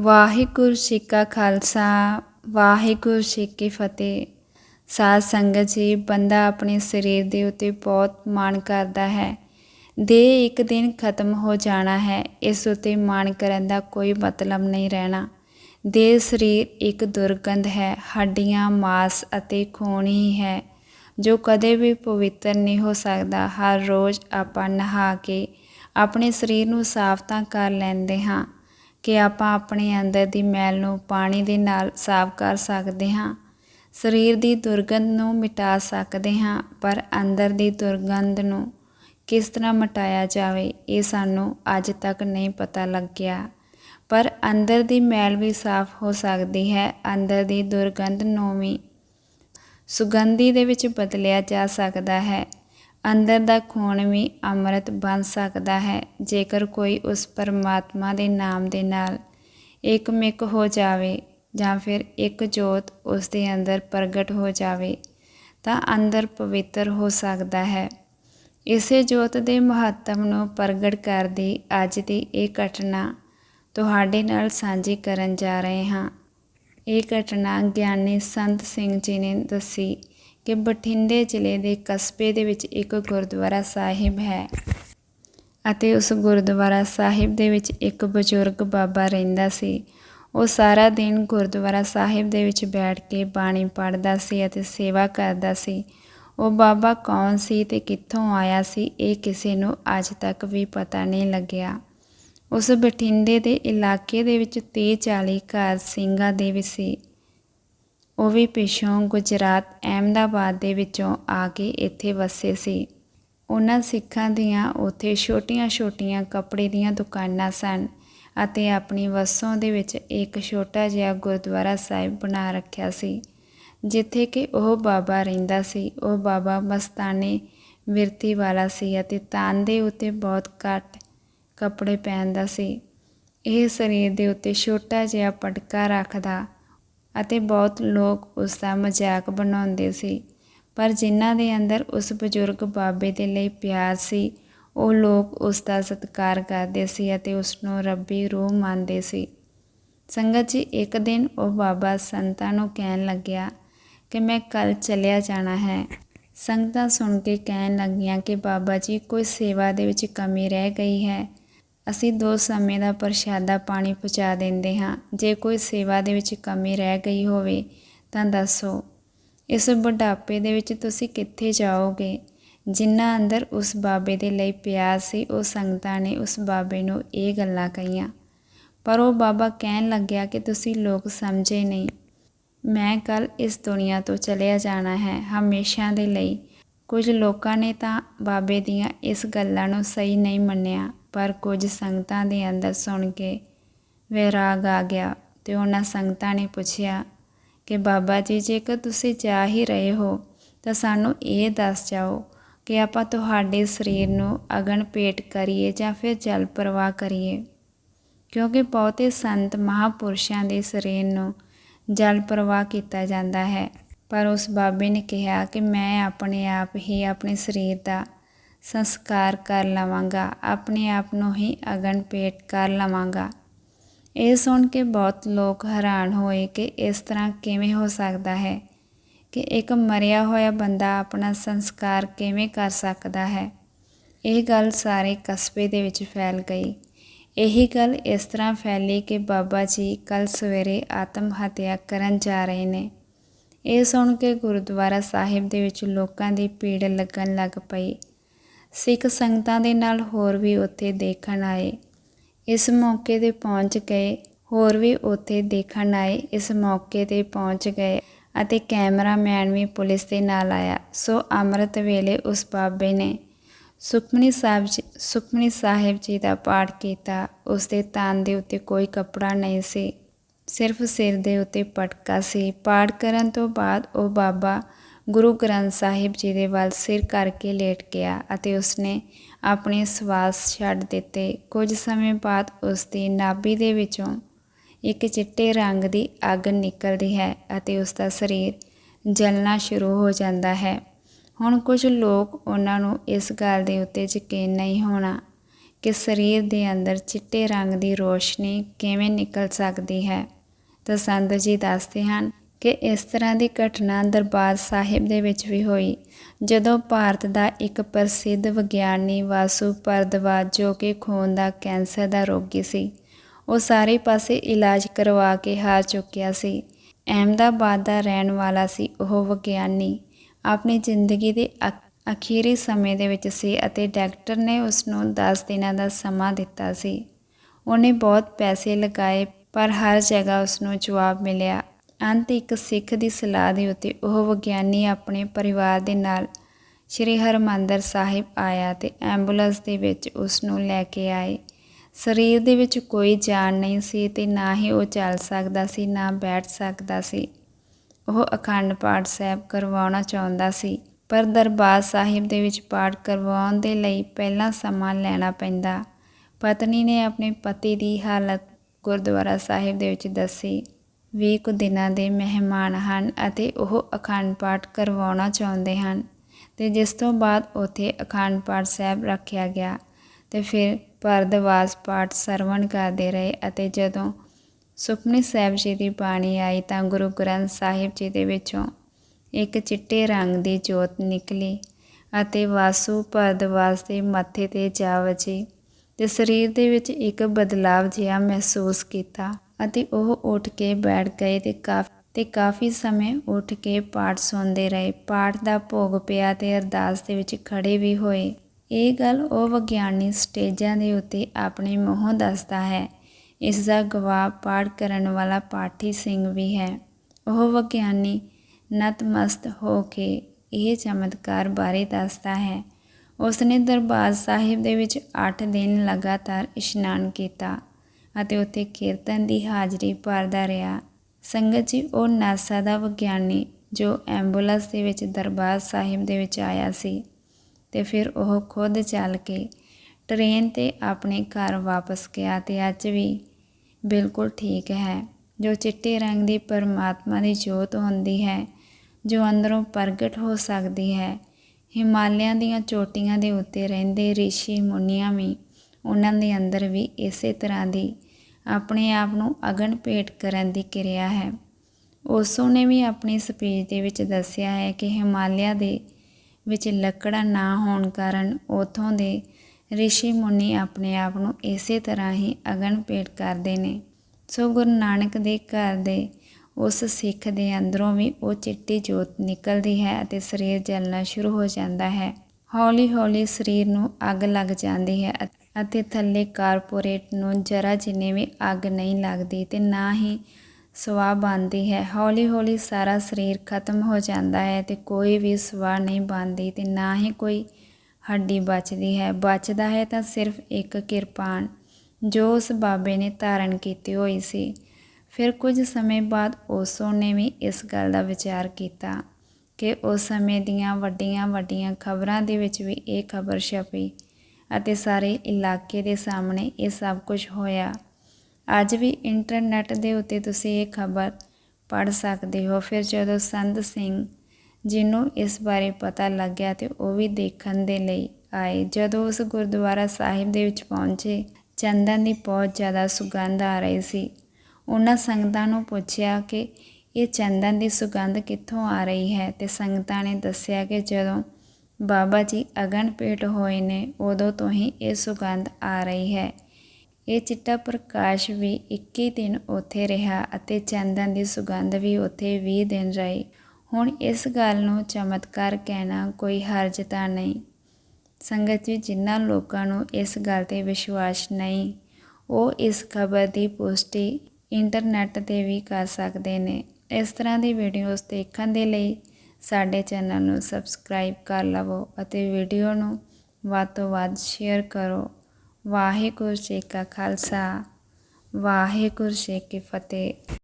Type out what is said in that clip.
ਵਾਹਿਗੁਰੂ ਜੀ ਕਾ ਖਾਲਸਾ, ਵਾਹਿਗੁਰੂ ਜੀ ਕੀ ਫਤਿਹ। ਸਾਧ ਸੰਗਤ ਜੀ, ਬੰਦਾ ਆਪਣੇ ਸਰੀਰ ਦੇ ਉੱਤੇ ਬਹੁਤ ਮਾਣ ਕਰਦਾ ਹੈ। ਦੇਹ ਇੱਕ ਦਿਨ ਖਤਮ ਹੋ ਜਾਣਾ ਹੈ, ਇਸ ਉਤੇ ਮਾਣ ਕਰਨ ਦਾ ਕੋਈ ਮਤਲਬ ਨਹੀਂ ਰਹਿਣਾ। ਦੇਹ ਸਰੀਰ ਇੱਕ ਦੁਰਗੰਧ ਹੈ, ਹੱਡੀਆਂ, ਮਾਸ ਅਤੇ ਖੂਨ ਹੀ ਹੈ, ਜੋ ਕਦੇ ਵੀ ਪਵਿੱਤਰ ਨਹੀਂ ਹੋ ਸਕਦਾ। ਹਰ ਰੋਜ਼ ਆਪਾਂ ਨਹਾ ਕੇ ਆਪਣੇ ਸਰੀਰ ਨੂੰ ਸਾਫ਼ ਤਾਂ ਕਰ ਲੈਂਦੇ ਹਾਂ ਕਿ ਆਪਾਂ ਆਪਣੇ ਅੰਦਰ ਦੀ ਮੈਲ ਨੂੰ ਪਾਣੀ ਦੇ ਨਾਲ ਸਾਫ਼ ਕਰ ਸਕਦੇ ਹਾਂ। ਸਰੀਰ ਦੀ ਦੁਰਗੰਧ ਨੂੰ ਮਿਟਾ ਸਕਦੇ ਹਾਂ, ਪਰ ਅੰਦਰ ਦੀ ਦੁਰਗੰਧ ਨੂੰ ਕਿਸ ਤਰ੍ਹਾਂ ਮਿਟਾਇਆ ਜਾਵੇ, ਇਹ ਸਾਨੂੰ ਅੱਜ ਤੱਕ ਨਹੀਂ ਪਤਾ ਲੱਗਿਆ। ਪਰ ਅੰਦਰ ਦੀ ਮੈਲ ਵੀ ਸਾਫ਼ ਹੋ ਸਕਦੀ ਹੈ, ਅੰਦਰ ਦੀ ਦੁਰਗੰਧ ਨੂੰ ਵੀ ਸੁਗੰਧੀ ਦੇ ਵਿੱਚ ਬਦਲਿਆ ਜਾ ਸਕਦਾ ਹੈ। ਅੰਦਰ ਦਾ ਖੂਨ ਵੀ ਅੰਮ੍ਰਿਤ ਬਣ ਸਕਦਾ ਹੈ, ਜੇਕਰ ਕੋਈ ਉਸ ਪਰਮਾਤਮਾ ਦੇ ਨਾਮ ਦੇ ਨਾਲ ਇੱਕਮਿਕ ਹੋ ਜਾਵੇ ਜਾਂ ਫਿਰ ਇੱਕ ਜੋਤ ਉਸ ਦੇ ਅੰਦਰ ਪ੍ਰਗਟ ਹੋ ਜਾਵੇ, ਤਾਂ ਅੰਦਰ ਪਵਿੱਤਰ ਹੋ ਸਕਦਾ ਹੈ। ਇਸੇ ਜੋਤ ਦੇ ਮਹੱਤਵ ਨੂੰ ਪ੍ਰਗਟ ਕਰਦੀ ਅੱਜ ਦੀ ਇਹ ਘਟਨਾ ਤੁਹਾਡੇ ਨਾਲ ਸਾਂਝੀ ਕਰਨ ਜਾ ਰਹੇ ਹਾਂ। ਇਹ ਘਟਨਾ ਗਿਆਨੀ ਸੰਤ ਸਿੰਘ ਜੀ ਨੇ ਦੱਸੀ। ਕਿ ਬਠਿੰਡੇ ਜ਼ਿਲ੍ਹੇ ਦੇ ਕਸਬੇ ਦੇ ਵਿੱਚ ਇੱਕ ਗੁਰਦੁਆਰਾ ਸਾਹਿਬ ਹੈ ਅਤੇ ਉਸ ਗੁਰਦੁਆਰਾ ਸਾਹਿਬ ਦੇ ਵਿੱਚ ਇੱਕ ਬਜ਼ੁਰਗ ਬਾਬਾ ਰਹਿੰਦਾ ਸੀ। ਉਹ ਸਾਰਾ ਦਿਨ ਗੁਰਦੁਆਰਾ ਸਾਹਿਬ ਦੇ ਵਿੱਚ ਬੈਠ ਕੇ ਬਾਣੀ ਪੜ੍ਹਦਾ ਸੀ ਅਤੇ ਸੇਵਾ ਕਰਦਾ ਸੀ। ਉਹ ਬਾਬਾ ਕੌਣ ਸੀ ਤੇ ਕਿੱਥੋਂ ਆਇਆ ਸੀ ਇਹ ਕਿਸੇ ਨੂੰ ਅੱਜ ਤੱਕ ਵੀ ਪਤਾ ਨਹੀਂ ਲੱਗਿਆ। ਉਸ ਬਠਿੰਡੇ ਦੇ ਇਲਾਕੇ ਦੇ ਵਿੱਚ 30 40 ਘਰ ਸਿੰਘਾਂ ਦੇ ਵੀ ਸੀ। ਉਹ ਵੀ ਪਿਛੋਂ ਗੁਜਰਾਤ, ਅਹਿਮਦਾਬਾਦ ਦੇ ਵਿੱਚੋਂ ਆ ਕੇ ਇੱਥੇ ਵਸੇ ਸੀ। ਉਹਨਾਂ ਸਿੱਖਾਂ ਦੀਆਂ ਉੱਥੇ ਛੋਟੀਆਂ-ਛੋਟੀਆਂ ਕੱਪੜੇ ਦੀਆਂ ਦੁਕਾਨਾਂ ਸਨ ਅਤੇ ਆਪਣੀ ਵਸੋਂ ਦੇ ਵਿੱਚ ਇੱਕ ਛੋਟਾ ਜਿਹਾ ਗੁਰਦੁਆਰਾ ਸਾਹਿਬ ਬਣਾ ਰੱਖਿਆ ਸੀ, ਜਿੱਥੇ ਕਿ ਉਹ ਬਾਬਾ ਰਹਿੰਦਾ ਸੀ। ਉਹ ਬਾਬਾ ਮਸਤਾਨੇ ਵਿਰਤੀ ਵਾਲਾ ਸੀ ਅਤੇ ਤਨ ਦੇ ਉੱਤੇ ਬਹੁਤ ਘੱਟ ਕੱਪੜੇ ਪਹਿਨਦਾ ਸੀ। ਇਹ ਸਰੀਰ ਦੇ ਉੱਤੇ ਛੋਟਾ ਜਿਹਾ ਪਟਕਾ ਰੱਖਦਾ ਅਤੇ ਬਹੁਤ ਲੋਕ ਉਸ ਦਾ ਮਜ਼ਾਕ ਬਣਾਉਂਦੇ ਸੀ। ਪਰ ਜਿਨ੍ਹਾਂ ਦੇ ਅੰਦਰ ਉਸ ਬਜ਼ੁਰਗ ਬਾਬੇ ਦੇ ਲਈ ਪਿਆਰ ਸੀ, ਉਹ ਲੋਕ ਉਸ ਦਾ ਸਤਿਕਾਰ ਕਰਦੇ ਸੀ ਅਤੇ ਉਸ ਨੂੰ ਰੱਬੀ ਰੂਹ ਮੰਨਦੇ ਸੀ। ਸੰਗਤ ਜੀ, ਇੱਕ ਦਿਨ ਉਹ ਬਾਬਾ ਸੰਤਾਂ ਨੂੰ ਕਹਿਣ ਲੱਗਿਆ ਕਿ ਮੈਂ ਕੱਲ ਚਲਿਆ ਜਾਣਾ ਹੈ। ਸੰਗਤਾਂ ਸੁਣ ਕੇ ਕਹਿਣ ਲੱਗੀਆਂ ਕਿ ਬਾਬਾ ਜੀ, ਕੋਈ ਸੇਵਾ ਦੇ ਵਿੱਚ ਕਮੀ ਰਹਿ ਗਈ ਹੈ। ਅਸੀਂ ਦੋ ਸਮੇਂ ਦਾ ਪ੍ਰਸ਼ਾਦਾ ਪਾਣੀ ਪਹੁੰਚਾ ਦਿੰਦੇ ਹਾਂ। ਜੇ ਕੋਈ ਸੇਵਾ ਦੇ ਵਿੱਚ ਕਮੀ ਰਹਿ ਗਈ ਹੋਵੇ, ਤਾਂ ਦੱਸੋ, ਇਸ ਬੁਢਾਪੇ ਦੇ ਵਿੱਚ ਤੁਸੀਂ ਕਿੱਥੇ ਜਾਓਗੇ? ਜਿਨ੍ਹਾਂ ਅੰਦਰ ਉਸ ਬਾਬੇ ਦੇ ਲਈ ਪਿਆਰ ਸੀ, ਉਹ ਸੰਗਤਾਂ ਨੇ ਉਸ ਬਾਬੇ ਨੂੰ ਇਹ ਗੱਲਾਂ ਕਹੀਆਂ। ਪਰ ਉਹ ਬਾਬਾ ਕਹਿਣ ਲੱਗਿਆ ਕਿ ਤੁਸੀਂ ਲੋਕ ਸਮਝੇ ਨਹੀਂ। ਮੈਂ ਕੱਲ ਇਸ ਦੁਨੀਆ ਤੋਂ ਚਲਿਆ ਜਾਣਾ ਹੈ, ਹਮੇਸ਼ਾ ਦੇ ਲਈ। ਕੁਝ ਲੋਕਾਂ ਨੇ ਤਾਂ ਬਾਬੇ ਦੀਆਂ ਇਸ ਗੱਲਾਂ ਨੂੰ ਸਹੀ ਨਹੀਂ ਮੰਨਿਆ। ਪਰ ਕੁਝ ਸੰਗਤਾਂ ਦੇ ਅੰਦਰ ਸੁਣ ਕੇ ਵੈਰਾਗ ਆ ਗਿਆ ਤੇ ਉਹਨਾਂ ਸੰਗਤਾਂ ਨੇ ਪੁੱਛਿਆ ਕਿ ਬਾਬਾ ਜੀ, ਜੇਕਰ ਤੁਸੀਂ ਜਾ ਹੀ ਰਹੇ ਹੋ ਤਾਂ ਸਾਨੂੰ ਇਹ ਦੱਸ ਜਾਓ ਕਿ ਆਪਾਂ ਤੁਹਾਡੇ ਸਰੀਰ ਨੂੰ ਅਗਨ ਭੇਟ ਕਰੀਏ ਜਾਂ ਫਿਰ ਜਲ ਪ੍ਰਵਾਹ ਕਰੀਏ। ਕਿਉਂਕਿ ਬਹੁਤੇ ਸੰਤ ਮਹਾਪੁਰਸ਼ਾਂ ਦੇ ਸਰੀਰ ਨੂੰ ਜਲ ਪ੍ਰਵਾਹ ਕੀਤਾ ਜਾਂਦਾ ਹੈ। ਪਰ ਉਸ ਬਾਬੇ ਨੇ ਕਿਹਾ ਕਿ ਮੈਂ ਆਪਣੇ ਆਪ ਹੀ ਆਪਣੇ ਸਰੀਰ ਦਾ ਸੰਸਕਾਰ ਕਰ ਲਵਾਂਗਾ, ਆਪਣੇ ਆਪ ਨੂੰ ਹੀ ਅਗਨ ਭੇਟ ਕਰ ਲਵਾਂਗਾ। ਇਹ ਸੁਣ ਕੇ ਬਹੁਤ ਲੋਕ ਹੈਰਾਨ ਹੋਏ ਕਿ ਇਸ ਤਰ੍ਹਾਂ ਕਿਵੇਂ ਹੋ ਸਕਦਾ ਹੈ ਕਿ ਇੱਕ ਮਰਿਆ ਹੋਇਆ ਬੰਦਾ ਆਪਣਾ ਸੰਸਕਾਰ ਕਿਵੇਂ ਕਰ ਸਕਦਾ ਹੈ। ਇਹ ਗੱਲ ਸਾਰੇ ਕਸਬੇ ਦੇ ਵਿੱਚ ਫੈਲ ਗਈ। ਇਹੀ ਗੱਲ ਇਸ ਤਰ੍ਹਾਂ ਫੈਲੀ ਕਿ ਬਾਬਾ ਜੀ ਕੱਲ ਸਵੇਰੇ ਆਤਮ ਹੱਤਿਆ ਕਰਨ ਜਾ ਰਹੇ ਨੇ। ਇਹ ਸੁਣ ਕੇ ਗੁਰਦੁਆਰਾ ਸਾਹਿਬ ਦੇ ਵਿੱਚ ਲੋਕਾਂ ਦੀ ਭੀੜ ਲੱਗਣ ਲੱਗ ਪਈ। ਸਿੱਖ ਸੰਗਤਾਂ ਦੇ ਨਾਲ ਹੋਰ ਵੀ ਉੱਥੇ ਦੇਖਣ ਆਏ। ਇਸ ਮੌਕੇ ਤੇ ਪਹੁੰਚ ਗਏ। ਹੋਰ ਵੀ ਉੱਥੇ ਦੇਖਣ ਆਏ। ਇਸ ਮੌਕੇ ਤੇ ਪਹੁੰਚ ਗਏ ਅਤੇ ਕੈਮਰਾਮੈਨ ਵੀ ਪੁਲਿਸ ਦੇ ਨਾਲ ਆਇਆ। ਸੋ ਅੰਮ੍ਰਿਤ ਵੇਲੇ ਉਸ ਬਾਬੇ ਨੇ ਸੁਖਮਨੀ ਸਾਹਿਬ ਜੀ, ਸੁਖਮਨੀ ਸਾਹਿਬ ਜੀ ਦਾ ਪਾਠ ਕੀਤਾ। ਉਸ ਦੇ ਤਨ ਦੇ ਉੱਤੇ ਕੋਈ ਕੱਪੜਾ ਨਹੀਂ ਸੀ। ਸਿਰਫ ਸਿਰ ਦੇ ਉੱਤੇ ਪਟਕਾ ਸੀ। ਪਾਠ ਕਰਨ ਤੋਂ ਬਾਅਦ ਉਹ ਬਾਬਾ ਗੁਰੂ ਗ੍ਰੰਥ ਸਾਹਿਬ ਜੀ ਦੇ ਵੱਲ ਸਿਰ ਕਰਕੇ ਲੇਟ ਗਿਆ ਅਤੇ ਉਸਨੇ ਆਪਣੇ ਸਵਾਸ ਛੱਡ ਦਿੱਤੇ। ਕੁਝ ਸਮੇਂ ਬਾਅਦ ਉਸ ਦੀ ਨਾਭੀ ਦੇ ਵਿੱਚੋਂ ਇੱਕ ਚਿੱਟੇ ਰੰਗ ਦੀ ਅੱਗ ਨਿਕਲਦੀ ਹੈ ਅਤੇ ਉਸ ਦਾ ਸਰੀਰ ਜਲਣਾ ਸ਼ੁਰੂ ਹੋ ਜਾਂਦਾ ਹੈ। ਹੁਣ ਕੁਝ ਲੋਕ ਉਹਨਾਂ ਨੂੰ ਇਸ ਗੱਲ ਦੇ ਉੱਤੇ ਯਕੀਨ ਨਹੀਂ ਹੋਣਾ ਕਿ ਸਰੀਰ ਦੇ ਅੰਦਰ ਚਿੱਟੇ ਰੰਗ ਦੀ ਰੋਸ਼ਨੀ ਕਿਵੇਂ ਨਿਕਲ ਸਕਦੀ ਹੈ। ਤਾਂ ਸੰਤ ਜੀ ਦੱਸਦੇ ਹਨ ਕਿ ਇਸ ਤਰ੍ਹਾਂ ਦੀ ਘਟਨਾ ਦਰਬਾਰ ਸਾਹਿਬ ਦੇ ਵਿੱਚ ਵੀ ਹੋਈ, ਜਦੋਂ ਭਾਰਤ ਦਾ ਇੱਕ ਪ੍ਰਸਿੱਧ ਵਿਗਿਆਨੀ ਵਾਸੂ ਭਰਦਵਾਜ, ਜੋ ਕਿ ਖੂਨ ਦਾ ਕੈਂਸਰ ਦਾ ਰੋਗੀ ਸੀ, ਉਹ ਸਾਰੇ ਪਾਸੇ ਇਲਾਜ ਕਰਵਾ ਕੇ ਹਾਰ ਚੁੱਕਿਆ ਸੀ। ਅਹਿਮਦਾਬਾਦ ਦਾ ਰਹਿਣ ਵਾਲਾ ਸੀ ਉਹ ਵਿਗਿਆਨੀ। ਆਪਣੀ ਜ਼ਿੰਦਗੀ ਦੇ ਅਖ- ਅਖੀਰੀ ਸਮੇਂ ਦੇ ਵਿੱਚ ਸੀ ਅਤੇ ਡਾਕਟਰ ਨੇ ਉਸ ਨੂੰ 10 ਦਿਨਾਂ ਦਾ ਸਮਾਂ ਦਿੱਤਾ ਸੀ। ਉਹਨੇ ਬਹੁਤ ਪੈਸੇ ਲਗਾਏ, ਪਰ ਹਰ ਜਗ੍ਹਾ ਉਸ ਨੂੰ ਜਵਾਬ ਮਿਲਿਆ। ਅੰਤ ਇੱਕ ਸਿੱਖ ਦੀ ਸਲਾਹ ਦੇ ਉੱਤੇ ਉਹ ਵਿਗਿਆਨੀ ਆਪਣੇ ਪਰਿਵਾਰ ਦੇ ਨਾਲ ਸ਼੍ਰੀ ਹਰਮੰਦਰ ਸਾਹਿਬ ਆਇਆ ਤੇ ਐਂਬੂਲੈਂਸ ਦੇ ਵਿੱਚ ਉਸ ਨੂੰ ਲੈ ਕੇ ਆਏ। ਸਰੀਰ ਦੇ ਵਿੱਚ ਕੋਈ ਜਾਨ ਨਹੀਂ ਸੀ ਤੇ ਨਾ ਹੀ ਉਹ ਚੱਲ ਸਕਦਾ ਸੀ, ਨਾ ਬੈਠ ਸਕਦਾ ਸੀ। ਉਹ ਅਖੰਡ ਪਾਠ ਸਾਹਿਬ ਕਰਵਾਉਣਾ ਚਾਹੁੰਦਾ ਸੀ, ਪਰ ਦਰਬਾਰ ਸਾਹਿਬ ਦੇ ਵਿੱਚ ਪਾਠ ਕਰਵਾਉਣ ਦੇ ਲਈ ਪਹਿਲਾਂ ਸਮਾਂ ਲੈਣਾ ਪੈਂਦਾ। ਪਤਨੀ ਨੇ ਆਪਣੇ ਪਤੀ ਦੀ ਹਾਲਤ ਗੁਰਦੁਆਰਾ ਸਾਹਿਬ ਦੇ ਵਿੱਚ ਦੱਸੀ। ਵੀਹ ਕੁ ਦਿਨਾਂ ਦੇ ਮਹਿਮਾਨ ਹਨ ਅਤੇ ਉਹ ਅਖੰਡ ਪਾਠ ਕਰਵਾਉਣਾ ਚਾਹੁੰਦੇ ਹਨ। ਤੇ ਜਿਸ ਤੋਂ ਬਾਅਦ ਉੱਥੇ ਅਖੰਡ ਪਾਠ ਸਾਹਿਬ ਰੱਖਿਆ ਗਿਆ। ਤੇ ਫਿਰ ਭਰਦਵਾਜ ਪਾਠ ਸਰਵਣ ਕਰਦੇ ਰਹੇ ਅਤੇ ਜਦੋਂ ਸੁਖਮਨੀ ਸਾਹਿਬ ਜੀ ਦੀ ਬਾਣੀ ਆਈ ਤਾਂ ਗੁਰੂ ਗ੍ਰੰਥ ਸਾਹਿਬ ਜੀ ਦੇ ਵਿੱਚੋਂ ਇੱਕ ਚਿੱਟੇ ਰੰਗ ਦੀ ਜੋਤ ਨਿਕਲੀ ਅਤੇ ਵਾਸੂ ਭਰਦਵਾਜ ਦੇ ਮੱਥੇ ਤੇ ਜਾ ਵਜੀ ਤੇ ਸਰੀਰ ਦੇ ਵਿੱਚ ਇੱਕ ਬਦਲਾਵ ਜਿਹਾ ਮਹਿਸੂਸ ਕੀਤਾ। ਅਤੇ ਉਹ ਉੱਠ ਕੇ ਬੈਠ ਗਏ ਤੇ ਕਾਫੀ ਤੇ ਕਾਫੀ ਸਮੇਂ ਉੱਠ ਕੇ ਪਾਠ ਸੁਣਦੇ ਰਹੇ। ਪਾਠ ਦਾ ਭੋਗ ਪਿਆ ਤੇ ਅਰਦਾਸ ਦੇ ਵਿੱਚ ਖੜੇ ਵੀ ਹੋਏ। ਇਹ ਗੱਲ ਉਹ ਵਿਗਿਆਨੀ ਸਟੇਜਾਂ ਦੇ ਉੱਤੇ ਆਪਣੇ ਮੂੰਹੋਂ ਦੱਸਦਾ ਹੈ। ਇਸ ਦਾ ਗਵਾਹ ਪਾਠ ਕਰਨ ਵਾਲਾ ਪਾਠੀ ਸਿੰਘ ਵੀ ਹੈ। ਉਹ ਵਿਗਿਆਨੀ ਨਤਮਸਤ ਹੋ ਕੇ ਇਹ ਚਮਤਕਾਰ ਬਾਰੇ ਦੱਸਦਾ ਹੈ। ਉਸਨੇ ਦਰਬਾਰ ਸਾਹਿਬ ਦੇ ਵਿੱਚ 8 ਦਿਨ ਲਗਾਤਾਰ ਇਸ਼ਨਾਨ ਕੀਤਾ। ਅਤੇ ਉੱਥੇ ਕੀਰਤਨ ਦੀ ਹਾਜ਼ਰੀ ਭਰਦਾ ਰਿਹਾ। ਸੰਗਤ ਜੀ, ਉਹ ਨਾਸਾ ਦਾ ਵਿਗਿਆਨੀ ਜੋ ਐਂਬੂਲੈਂਸ ਦੇ ਵਿੱਚ ਦਰਬਾਰ ਸਾਹਿਬ ਦੇ ਵਿੱਚ ਆਇਆ ਸੀ ਤੇ ਫਿਰ ਉਹ ਖੁਦ ਚੱਲ ਕੇ ਟ੍ਰੇਨ ਤੇ ਆਪਣੇ ਘਰ ਵਾਪਸ ਗਿਆ ਤੇ ਅੱਜ ਵੀ ਬਿਲਕੁਲ ਠੀਕ ਹੈ, ਜੋ ਚਿੱਟੇ ਰੰਗ ਦੀ ਪਰਮਾਤਮਾ ਦੀ ਜੋਤ ਹੁੰਦੀ ਹੈ, ਜੋ ਅੰਦਰੋਂ ਪ੍ਰਗਟ ਹੋ ਸਕਦੀ ਹੈ। ਹਿਮਾਲਿਆਂ ਦੀਆਂ ਚੋਟੀਆਂ ਦੇ ਉੱਤੇ ਰਹਿੰਦੇ ਰਿਸ਼ੀ ਮੁਨੀਆਂ ਵੀ ਉਹਨਾਂ ਦੇ ਅੰਦਰ ਵੀ ਇਸੇ ਤਰ੍ਹਾਂ ਦੀ ਆਪਣੇ ਆਪ ਨੂੰ ਅਗਨ ਭੇਟ ਕਰਨ ਦੀ ਕਿਰਿਆ ਹੈ। ਉਸੋ ਨੇ ਵੀ ਆਪਣੀ ਸਪੀਚ ਦੇ ਵਿੱਚ ਦੱਸਿਆ ਹੈ ਕਿ ਹਿਮਾਲਿਆ ਦੇ ਵਿੱਚ ਲੱਕੜਾਂ ਨਾ ਹੋਣ ਕਾਰਨ ਉਥੋਂ ਦੇ ਰਿਸ਼ੀ ਮੁਨੀ ਆਪਣੇ ਆਪ ਨੂੰ ਇਸੇ ਤਰ੍ਹਾਂ ਹੀ ਅਗਨ ਭੇਟ ਕਰਦੇ ਨੇ। ਸੋ ਗੁਰੂ ਨਾਨਕ ਦੇ ਘਰ ਦੇ ਉਸ ਸਿੱਖ ਦੇ ਅੰਦਰੋਂ ਵੀ ਉਹ ਚਿੱਟੀ ਜੋਤ ਨਿਕਲਦੀ ਹੈ ਅਤੇ ਸਰੀਰ ਜਲਣਾ ਸ਼ੁਰੂ ਹੋ ਜਾਂਦਾ ਹੈ। ਹੌਲੀ ਹੌਲੀ ਸਰੀਰ ਨੂੰ ਅੱਗ ਲੱਗ ਜਾਂਦੀ ਹੈ ਅਤੇ ਥੱਲੇ ਕਾਰਪੋਰੇਟ ਨੂੰ ਜਰਾ ਜਿੰਨੇ ਵੀ ਅੱਗ ਨਹੀਂ ਲੱਗਦੀ ਤੇ ਨਾ ਹੀ ਸਵਾਹ ਬਣਦੀ ਹੈ। ਹੌਲੀ ਹੌਲੀ ਸਾਰਾ ਸਰੀਰ ਖਤਮ ਹੋ ਜਾਂਦਾ ਹੈ ਤੇ ਕੋਈ ਵੀ ਸਵਾਹ ਨਹੀਂ ਬਣਦੀ ਤੇ ਨਾ ਹੀ ਕੋਈ ਹੱਡੀ ਬਚਦੀ ਹੈ। ਬਚਦਾ ਹੈ ਤਾਂ ਸਿਰਫ ਇੱਕ ਕਿਰਪਾਨ, ਜੋ ਉਸ ਬਾਬੇ ਨੇ ਧਾਰਨ ਕੀਤੀ ਹੋਈ ਸੀ। ਫਿਰ ਕੁਝ ਸਮੇਂ ਬਾਅਦ ਓਸੋ ਨੇ ਵੀ ਇਸ ਗੱਲ ਦਾ ਵਿਚਾਰ ਕੀਤਾ ਕਿ ਉਸ ਸਮੇਂ ਦੀਆਂ ਵੱਡੀਆਂ ਵੱਡੀਆਂ ਖਬਰਾਂ ਦੇ ਵਿੱਚ ਵੀ ਇਹ ਖਬਰ ਛਪੀ। ਅਤੇ ਸਾਰੇ ਇਲਾਕੇ ਦੇ ਸਾਹਮਣੇ ਇਹ ਸਭ ਕੁਝ ਹੋਇਆ। ਅੱਜ ਵੀ ਇੰਟਰਨੈਟ ਦੇ ਉੱਤੇ ਤੁਸੀਂ ਇਹ ਖਬਰ ਪੜ੍ਹ ਸਕਦੇ ਹੋ। ਫਿਰ ਜਦੋਂ ਸੰਤ ਸਿੰਘ ਜਿਹਨੂੰ ਇਸ ਬਾਰੇ ਪਤਾ ਲੱਗਿਆ ਤੇ ਉਹ ਵੀ ਦੇਖਣ ਦੇ ਲਈ ਆਏ। ਜਦੋਂ ਉਸ ਗੁਰਦੁਆਰਾ ਸਾਹਿਬ ਦੇ ਵਿੱਚ ਪਹੁੰਚੇ, ਚੰਦਨ ਦੀ ਬਹੁਤ ਜ਼ਿਆਦਾ ਸੁਗੰਧ ਆ ਰਹੀ ਸੀ। ਉਹਨਾਂ ਸੰਗਤਾਂ ਨੂੰ ਪੁੱਛਿਆ ਕਿ ਇਹ ਚੰਦਨ ਦੀ ਸੁਗੰਧ ਕਿੱਥੋਂ ਆ ਰਹੀ ਹੈ ਤੇ ਸੰਗਤਾਂ ਨੇ ਦੱਸਿਆ ਕਿ ਜਦੋਂ ਬਾਬਾ ਜੀ ਅਗਨ ਭੇਟ ਹੋਏ ਨੇ, ਉਦੋਂ ਤੋਂ ਹੀ ਇਹ ਸੁਗੰਧ ਆ ਰਹੀ ਹੈ। ਇਹ ਚਿੱਟਾ ਪ੍ਰਕਾਸ਼ ਵੀ 21 ਦਿਨ ਉੱਥੇ ਰਿਹਾ ਅਤੇ ਚੰਦਨ ਦੀ ਸੁਗੰਧ ਵੀ ਉੱਥੇ 20 ਦਿਨ ਰਹੀ। ਹੁਣ ਇਸ ਗੱਲ ਨੂੰ ਚਮਤਕਾਰ ਕਹਿਣਾ ਕੋਈ ਹਰਜ ਤਾਂ ਨਹੀਂ। ਸੰਗਤ ਜੀ, ਜਿਨ੍ਹਾਂ ਲੋਕਾਂ ਨੂੰ ਇਸ ਗੱਲ ਤੇ ਵਿਸ਼ਵਾਸ ਨਹੀਂ, ਉਹ ਇਸ ਖਬਰ ਦੀ ਪੁਸ਼ਟੀ ਇੰਟਰਨੈਟ ਤੇ ਵੀ ਕਰ ਸਕਦੇ ਨੇ। ਇਸ ਤਰ੍ਹਾਂ ਦੀ ਵੀਡੀਓਜ਼ ਦੇਖਣ ਦੇ ਲਈ ਸਾਡੇ ਚੈਨਲ ਨੂੰ ਸਬਸਕ੍ਰਾਈਬ ਕਰ ਲਵੋ ਅਤੇ ਵੀਡੀਓ ਨੂੰ ਵੱਧ ਤੋਂ ਵੱਧ ਸ਼ੇਅਰ ਕਰੋ। ਵਾਹਿਗੁਰੂ ਜੀ ਕਾ ਖਾਲਸਾ, ਵਾਹਿਗੁਰੂ ਜੀ ਕੀ ਫਤਿਹ।